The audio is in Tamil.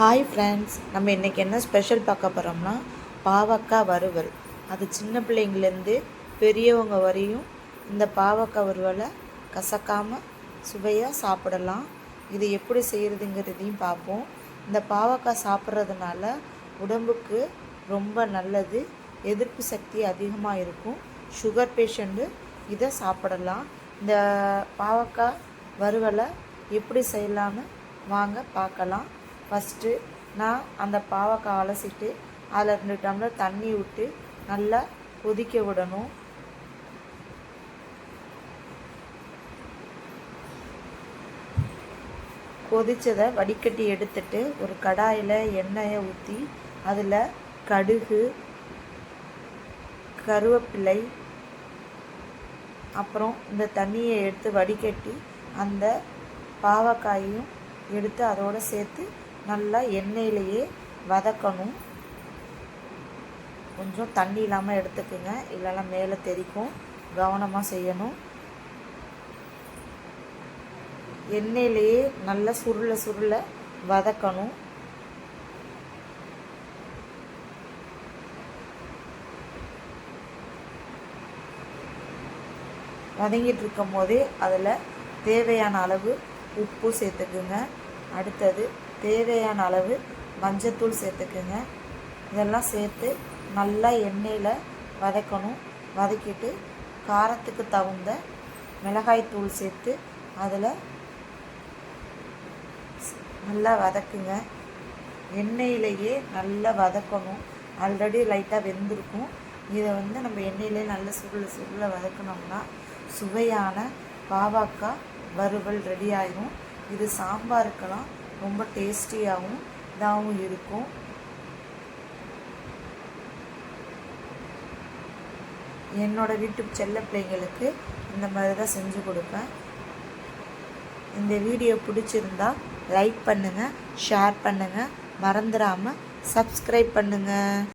ஹாய் ஃப்ரெண்ட்ஸ் நம்ம இன்றைக்கி என்ன ஸ்பெஷல் பார்க்க போகிறோம்னா பாவக்காய் வறுவல். அது சின்ன பிள்ளைங்கள்லேருந்து பெரியவங்க வரையும் இந்த பாவக்காய் வறுவலை கசக்காமல் சுவையாக சாப்பிடலாம். இது எப்படி செய்கிறதுங்கிறதையும் பார்ப்போம். இந்த பாவக்காய் சாப்பிட்றதுனால உடம்புக்கு ரொம்ப நல்லது எதிர்ப்பு சக்தி அதிகமாக இருக்கும். சுகர் பேஷண்ட்டு இதை சாப்பிடலாம். இந்த பாவக்காய் வறுவலை எப்படி செய்யலான்னு வாங்க பார்க்கலாம். ஃபஸ்ட்டு நான் அந்த பாவக்காய் அலசிட்டு அதில் ரெண்டு டம்ளர் தண்ணி விட்டு நல்லா கொதிக்க விடணும். கொதித்ததை வடிகட்டி எடுத்துட்டு ஒரு கடாயில் எண்ணெயை ஊற்றி அதில் கடுகு கருவேப்பிலை அப்புறம் இந்த தண்ணியை எடுத்து வடிகட்டி அந்த பாவக்காயையும் எடுத்து அதோடு சேர்த்து நல்லா எண்ணெயிலேயே வதக்கணும். கொஞ்சம் தண்ணி இல்லாமல் எடுத்துக்கோங்க. இல்லைன்னா மேலே தெறிக்கும் கவனமாக செய்யணும். எண்ணெயிலேயே நல்லா சுருள சுருள வதக்கணும். வதங்கிட்டு இருக்கும் போதே அதில் தேவையான அளவு உப்பு சேர்த்துக்குங்க. அடுத்தது தேவையான அளவு மஞ்சத்தூள் சேர்த்துக்குங்க. இதெல்லாம் சேர்த்து நல்லா எண்ணெயில் வதக்கணும். வதக்கிட்டு காரத்துக்கு தகுந்த மிளகாய் தூள் சேர்த்து அதில் நல்லா வதக்குங்க. எண்ணெயிலேயே நல்லா வதக்கணும். ஆல்ரெடி லைட்டாக வெந்திருக்கும். இதை வந்து நம்ம எண்ணெயிலே நல்லா சுருள சுருள வதக்கினோம்னா சுவையான பாவாக்காய் வறுவல் ரெடி ஆயிரும். இது சாம்பாருக்கெல்லாம் ரொம்ப டேஸ்டியாகவும் இதாகவும் இருக்கும். என்னோட வீட்டு செல்ல பிள்ளைங்களுக்கு இந்த மாதிரி தான் செஞ்சு கொடுப்பேன். இந்த வீடியோ பிடிச்சிருந்தா லைக் பண்ணுங்கள் ஷேர் பண்ணுங்கள் மறந்துடாமல் சப்ஸ்கிரைப் பண்ணுங்கள்